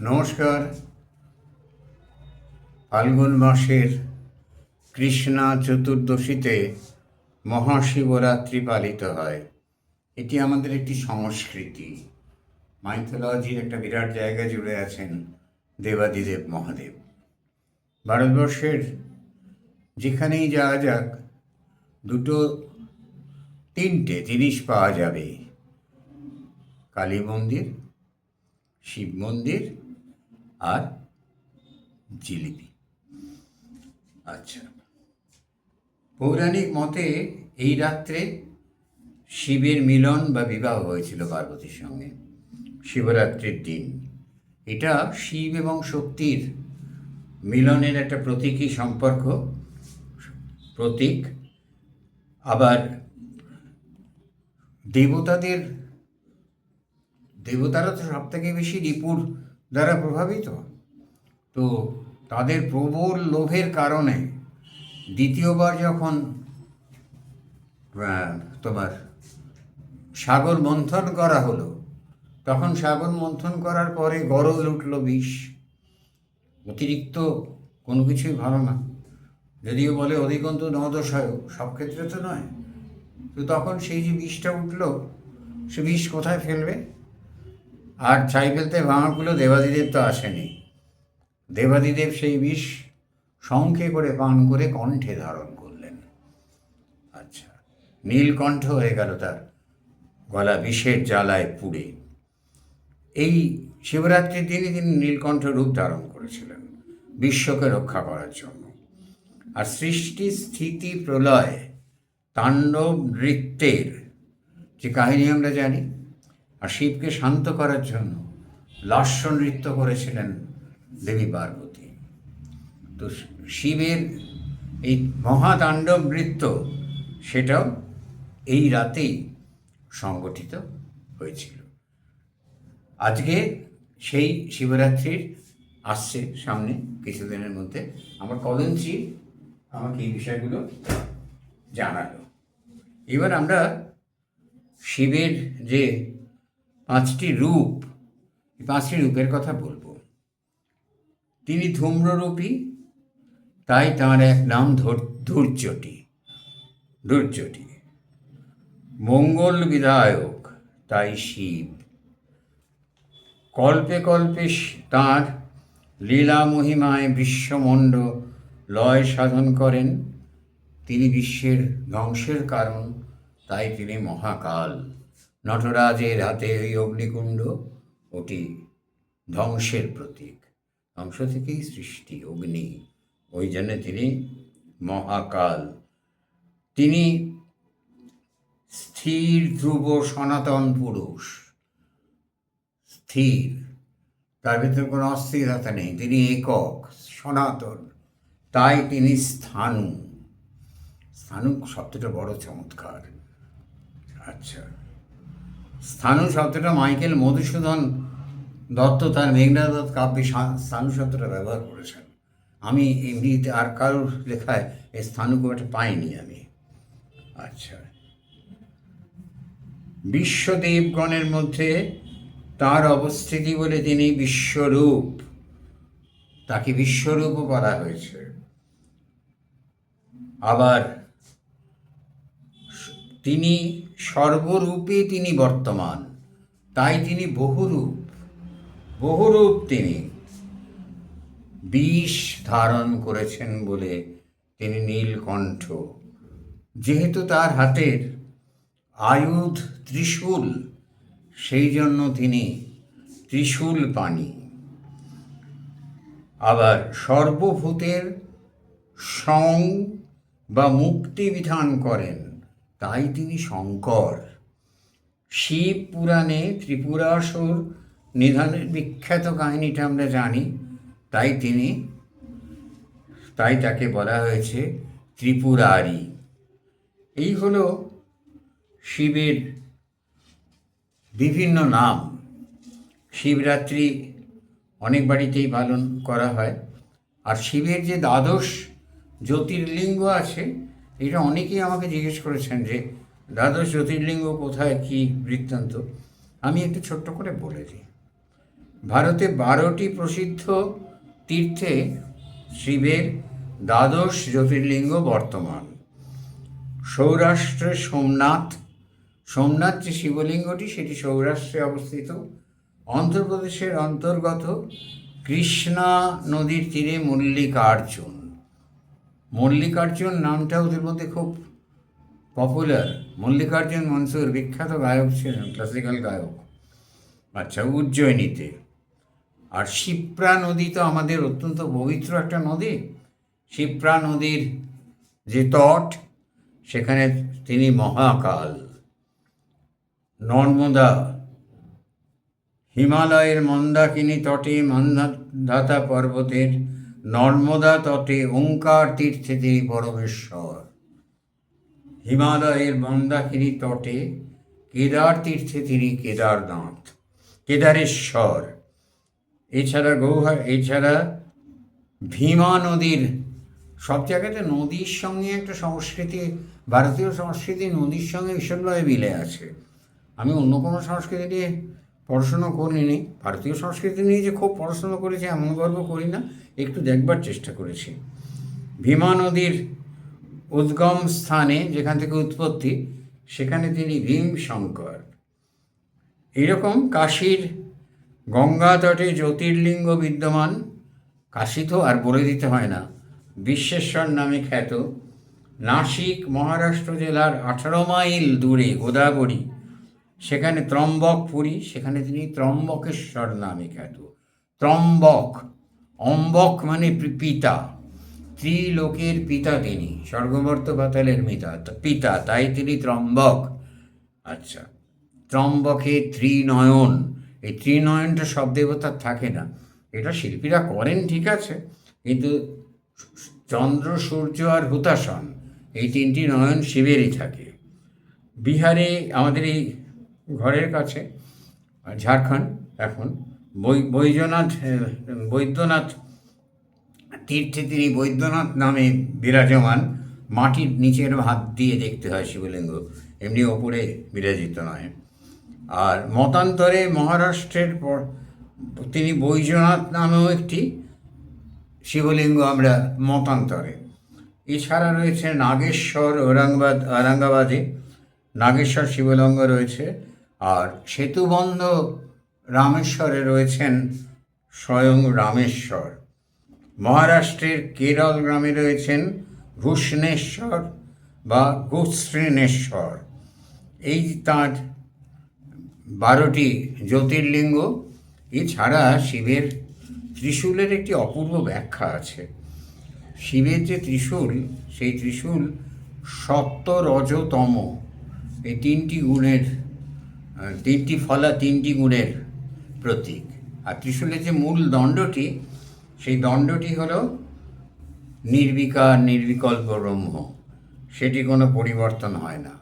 নমস্কার। ফাল্গুন মাসের কৃষ্ণা চতুর্দশীতে মহাশিবরাত্রি পালিত হয়। এটি আমাদের একটি সংস্কৃতি। মাইথোলজির একটা বিরাট জায়গা জুড়ে আছেন দেবাদিদেব মহাদেব। ভারতবর্ষের যেখানেই যাওয়া যাক, দুটো, তিনটে জিনিস পাওয়া যাবে। কালী মন্দির, শিব মন্দির আর জিলিপি। আচ্ছা। পৌরাণিক মতে এই রাত্রে শিবের মিলন বা বিবাহ হয়েছিল পার্বতীর সঙ্গে, শিবরাত্রির দিন। এটা শিব এবং শক্তির মিলনের একটা প্রতীকী সম্পর্ক, প্রতীক। আবার দেবতাদের, দেবতারা তো সব থেকে বেশি রিপুর দ্বারা প্রভাবিত। তো তাদের প্রবল লোভের কারণে দ্বিতীয়বার যখন তোমার সাগর মন্থন করা হলো, তখন সাগর মন্থন করার পরে গরল উঠল বিষ। অতিরিক্ত কোনো কিছুই ভালো না। যদিও বলে অধিকন্ত নদশায়, সব ক্ষেত্রে তো নয়। তো তখন সেই যে বিষটা উঠল, সে বিষ কোথায় ফেলবে? আর ছাই ফেলতে ভাঙাগুলো দেবাদিদেব তো আসেনি। দেবাদিদেব সেই বিষ শঙ্খে করে পান করে কণ্ঠে ধারণ করলেন। আচ্ছা নীলকণ্ঠ হয়ে গেল তার গলা বিষের জ্বালায় পুড়ে। এই শিবরাত্রির দিনই তিনি নীলকণ্ঠ রূপ ধারণ করেছিলেন বিশ্বকে রক্ষা করার জন্য। আর সৃষ্টি স্থিতি প্রলয় তাণ্ডব নৃত্যের যে কাহিনী আমরা জানি আর শিবকে শান্ত করার জন্য লাস্য নৃত্য করেছিলেন দেবী পার্বতী। তো শিবের এই মহাতাণ্ডব নৃত্য সেটাও এই রাতেই সংগঠিত হয়েছিল। আজকে সেই শিবরাত্রির আসছে সামনে কিছুদিনের মধ্যে। আমার কলঞ্চি আমাকে এই বিষয়গুলো জানালো। এবার আমরা শিবের যে পাঁচটি রূপ পাঁচটি রূপের কথা বলব। তিনি ধূম্ররূপী, তাই তার এক নাম ধূর- ধূর্যটি ধূর্যটি মঙ্গল বিধায়ক, তাই শিব। কল্পে কল্পে তাঁর লীলা মহিমায় বিশ্বমণ্ড লয় সাধন করেন। তিনি বিশ্বের ধ্বংসের কারণ, তাই তিনি মহাকাল। নটরাজের হাতে ওই অগ্নিকুণ্ড ওটি ধ্বংসের প্রতীক। ধ্বংস থেকেই সৃষ্টি অগ্নি। ওই জন্য তিনি মহাকাল। তিনি স্থির, ধ্রুব, সনাতন পুরুষ। স্থির। তার ভিতরে কোনো অস্থিরতা নেই। তিনি একক, সনাতন। তাই তিনি স্থানু। স্থানু শব্দটা বড় চমৎকার। আচ্ছা। স্থানু শব্দটা মাইকেল মধুসূদন দত্ত তার মেঘনা দত্ত কাব্যে স্থানু শব্দটা ব্যবহার করেছেন। আমি এমনিতে আর কারোর লেখায় এই স্থানু একটা পাইনি আমি। আচ্ছা। বিশ্বদেবগণের মধ্যে তার অবস্থিতি বলে তিনি বিশ্বরূপ। তাকে বিশ্বরূপও বলা হয়েছে। আবার তিনি সর্বরূপে তিনি বর্তমান, তাই তিনি বহুরূপ বহুরূপ তিনি। বিষ ধারণ করেছেন বলে তিনি নীলকণ্ঠ। যেহেতু তার হাতের আয়ুধ ত্রিশূল, সেই জন্য তিনি ত্রিশূল পানি। আবার সর্বভূতের সং বা মুক্তি বিধান করেন। তাই তিনি শঙ্কর। শিব পুরাণে ত্রিপুরাসুর নিধনের বিখ্যাত কাহিনীটা আমরা জানি। তাই তিনি, তাই তাকে বলা হয়েছে ত্রিপুরারি। এই হলো শিবের বিভিন্ন নাম। শিবরাত্রি অনেক বাড়িতেই পালন করা হয়। আর শিবের যে দ্বাদশ জ্যোতির্লিঙ্গ আছে এটা অনেকেই আমাকে জিজ্ঞেস করেছেন যে দ্বাদশ জ্যোতির্লিঙ্গ কোথায়? কি বৃত্তান্ত? আমি একটু ছোট্ট করে বলে দিই। ভারতে বারোটি প্রসিদ্ধ তীর্থে শিবের দ্বাদশ জ্যোতির্লিঙ্গ বর্তমান। সৌরাষ্ট্রে সোমনাথ সোমনাথ যে শিবলিঙ্গটি, সেটি সৌরাষ্ট্রে অবস্থিত। অন্ধ্রপ্রদেশের অন্তর্গত কৃষ্ণা নদীর তীরে মল্লিকার্জুন। মল্লিকার্জুন নামটা ওদের মধ্যে খুব পপুলার মল্লিকার্জুন মনসুর বিখ্যাত গায়ক ছিলেন ক্লাসিক্যাল গায়ক। আচ্ছা উজ্জয়িনীতে। আর শিপ্রা নদী তো আমাদের অত্যন্ত পবিত্র একটা নদী। শিপ্রা নদীর যে তট, সেখানে তিনি মহাকাল। নর্মদা, হিমালয়ের মন্দাকিনী তটে মন্দাতা পর্বতের নর্মদা তটে ওঙ্কার তীর্থে তিনি পরমেশ্বর। হিমালয়ের মন্দাকিনী তটে কেদার তীর্থে তিনি কেদারনাথ, কেদারেশ্বর। এছাড়া গৌহা, এছাড়া ভীমা নদীর, সব জায়গাতে নদীর সঙ্গে একটা সংস্কৃতি, ভারতীয় সংস্কৃতি নদীর সঙ্গে ভীষণভাবে মিলে আছে। আমি অন্য কোনো সংস্কৃতি নিয়ে পড়াশোনা করিনি, ভারতীয় সংস্কৃতি নিয়ে যে খুব পড়াশোনা করেছি, এমন গর্ব করি না, একটু দেখবার চেষ্টা করেছি। ভীমা নদীর উদ্গম স্থানে যেখান থেকে উৎপত্তি, সেখানে তিনি ভীম শঙ্কর। এরকম কাশীর গঙ্গা তটে জ্যোতির্লিঙ্গ বিদ্যমান, কাশী তো আর বলে দিতে হয় না, বিশ্বেশ্বর নামে খ্যাত, নাসিক, মহারাষ্ট্র জেলার আঠারো মাইল দূরে, গোদাবরী। সেখানে ত্রম্বকপুরী সেখানে তিনি ত্রম্বকেশ্বর নামে খ্যাত। ত্রম্বক, অম্বক মানে পিতা। ত্রিলোকের পিতা তিনি, স্বর্গবর্ত পাতালের মিতা পিতা, তাই তিনি ত্রম্বক। আচ্ছা ত্রম্বকে ত্রিনয়ন, এই ত্রিনয়নটা সব দেবতার থাকে না। এটা শিল্পীরা করেন, ঠিক আছে, কিন্তু চন্দ্র, সূর্য আর হুতাসন এই তিনটি নয়ন শিবেরই থাকে। বিহারে আমাদের এই ঘরের কাছে ঝাড়খণ্ড এখন বৈদ্যনাথ বৈদ্যনাথ তীর্থে তিনি বৈদ্যনাথ নামে বিরাজমান মাটির নিচের হাত দিয়ে দেখতে হয় শিবলিঙ্গ। এমনি ওপরে বিরাজিত নয়। আর মতান্তরে মহারাষ্ট্রের পর তিনি বৈদ্যনাথ নামেও একটি শিবলিঙ্গ আমরা মতান্তরে। এছাড়া রয়েছে নাগেশ্বর, ঔরঙ্গাবাদ ঔরঙ্গাবাদে নাগেশ্বর শিবলিঙ্গ রয়েছে। আর সেতুবন্ধ রামেশ্বরে রয়েছেন স্বয়ং রামেশ্বর। মহারাষ্ট্রের কেরল গ্রামে রয়েছেন ঘুষ্ণেশ্বর বা ঘুশ্রীনেশ্বর এই তাঁর বারোটি জ্যোতির্লিঙ্গ। এছাড়া শিবের ত্রিশূলের একটি অপূর্ব ব্যাখ্যা আছে। শিবের যে ত্রিশূল, সেই ত্রিশূল রজ এই তিনটি গুণের তিনটি ফলা তিনটি গুণের প্রতীক। আর ত্রিশূলের যে মূল দণ্ডটি, সেই দণ্ডটি হলো নির্বিকার, নির্বিকল্প, ব্রহ্ম। সেটি কোনো পরিবর্তন হয় না।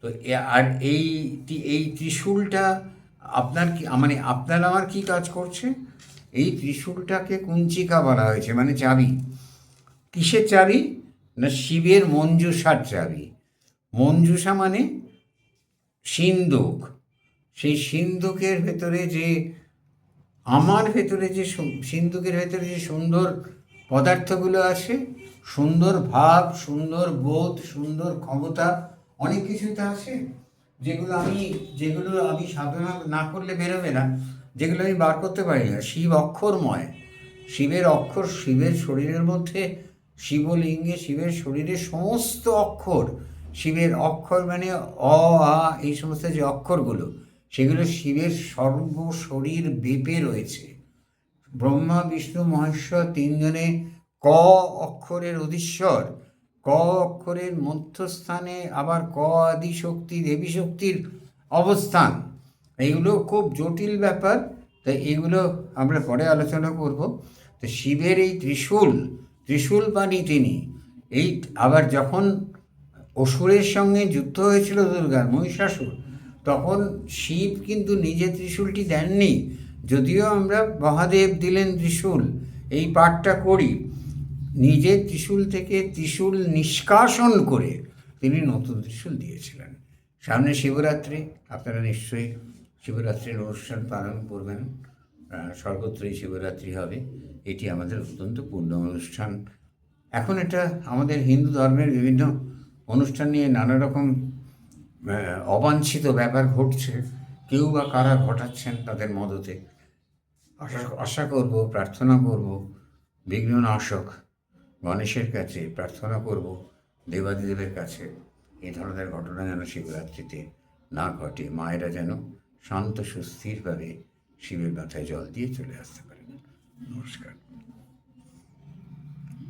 তো আর এই এই ত্রিশূলটা আপনার কি মানে আপনার আমার কি কাজ করছে? এই ত্রিশূলটাকে কুঞ্চিকা বলা হয়েছে মানে চাবি। কিসের চাবি? না শিবের মঞ্জুষার চাবি। মঞ্জুষা মানে সিন্দুক। সেই সিন্দুকের ভেতরে যে, আমার ভেতরে যে সু- সিন্দুকের ভেতরে যে সুন্দর পদার্থগুলো আছে, সুন্দর ভাব, সুন্দর বোধ, সুন্দর ক্ষমতা, অনেক কিছুই তো আছে, যেগুলো আমি যেগুলো আমি সাধনা না করলে বেরোবে না, যেগুলো আমি বার করতে পারি না। শিব অক্ষরময়। শিবের অক্ষর শিবের শরীরের মধ্যে, শিবলিঙ্গে শিবের শরীরে সমস্ত অক্ষর শিবের অক্ষর মানে অ, আ, এই সমস্ত যে অক্ষরগুলো, সেগুলো শিবের সর্ব শরীর বেপে রয়েছে। ব্রহ্মা, বিষ্ণু, মহেশ্বর তিনজনে ক অক্ষরের অধীশ্বর। ক অক্ষরের মধ্যস্থানে আবার ক আদি শক্তি দেবী শক্তির অবস্থান। এইগুলো খুব জটিল ব্যাপার, তাই এগুলো আমরা পরে আলোচনা করব। তো শিবের এই ত্রিশূল ত্রিশূল বাণী তিনি, এই আবার যখন অসুরের সঙ্গে যুদ্ধ হয়েছিল দুর্গার মহিষাসুর। তখন শিব কিন্তু নিজে ত্রিশূলটি দেননি, যদিও আমরা মহাদেব দিলেন ত্রিশূল। এই পাঠটা করি। নিজে ত্রিশূল থেকে ত্রিশূল নিষ্কাশন করে তিনি নতুন ত্রিশূল দিয়েছিলেন। সামনে শিবরাত্রি, আপনারা নিশ্চয়ই শিবরাত্রির অনুষ্ঠান পালন করবেন। সর্বত্রই শিবরাত্রি হবে। এটি আমাদের অত্যন্ত পূর্ণ অনুষ্ঠান। এখন এটা আমাদের হিন্দু ধর্মের বিভিন্ন অনুষ্ঠান নিয়ে নানা রকম অবাঞ্ছিত ব্যাপার ঘটছে। কেউ বা কারা ঘটাচ্ছেন তাদের মদতে। আশা আশা করব, প্রার্থনা করব, বিঘ্ননাশক গণেশের কাছে প্রার্থনা করব, দেবাদিদেবের কাছে এই ধরনের ঘটনা যেন শিবরাত্রিতে না ঘটে। মায়েরা যেন শান্ত, সুস্থিরভাবে শিবের মাথায় জল দিয়ে চলে আসতে পারেন। নমস্কার।